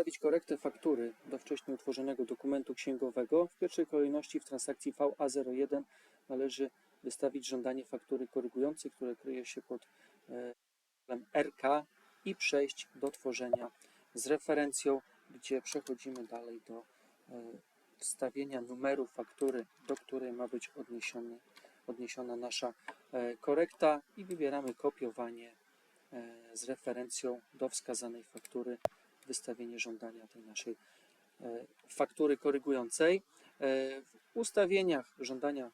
wystawić korektę faktury do wcześniej utworzonego dokumentu księgowego, w pierwszej kolejności w transakcji VA01 należy wystawić żądanie faktury korygującej, które kryje się pod e, RK i przejść do tworzenia z referencją, gdzie przechodzimy dalej do e, wstawienia numeru faktury, do której ma być odniesiony, odniesiona nasza e, korekta i wybieramy kopiowanie z referencją do wskazanej faktury, wystawienie żądania tej naszej e, faktury korygującej. E, W ustawieniach żądania e,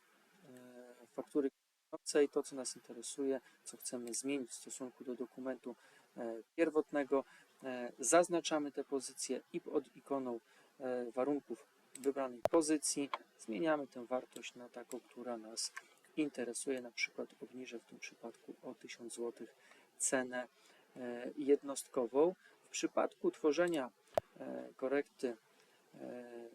faktury korygującej to, co nas interesuje, co chcemy zmienić w stosunku do dokumentu pierwotnego, zaznaczamy te pozycje i pod ikoną warunków wybranej pozycji zmieniamy tę wartość na taką, która nas interesuje, na przykład obniżę w tym przypadku o 1000 zł cenę jednostkową. Przypadku tworzenia e, korekty e,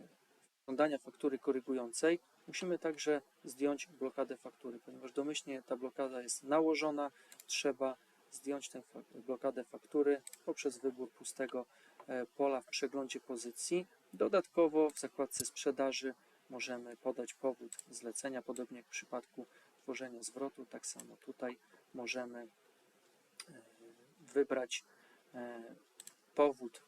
żądania faktury korygującej musimy także zdjąć blokadę faktury, ponieważ domyślnie ta blokada jest nałożona, trzeba zdjąć tę blokadę faktury poprzez wybór pustego e, pola w przeglądzie pozycji. Dodatkowo w zakładce sprzedaży możemy podać powód zlecenia, podobnie jak w przypadku tworzenia zwrotu, tak samo tutaj możemy e, wybrać e, powód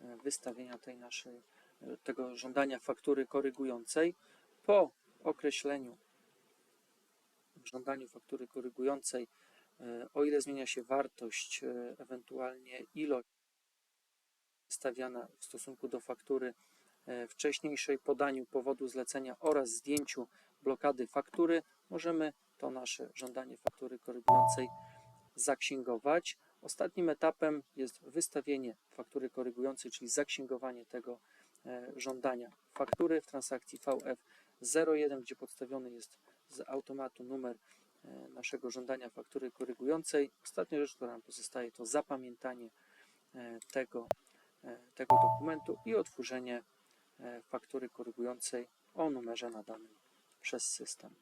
e, wystawienia tej naszej, e, tego żądania faktury korygującej. Po określeniu żądaniu faktury korygującej, e, o ile zmienia się wartość, ewentualnie ilość stawiana w stosunku do faktury wcześniejszej, podaniu powodu zlecenia oraz zdjęciu blokady faktury, możemy to nasze żądanie faktury korygującej zaksięgować. Ostatnim etapem jest wystawienie faktury korygującej, czyli zaksięgowanie tego e, żądania faktury w transakcji VF01, gdzie podstawiony jest z automatu numer e, naszego żądania faktury korygującej. Ostatnia rzecz, która nam pozostaje, to zapamiętanie e, tego, tego dokumentu i otworzenie faktury korygującej o numerze nadanym przez system.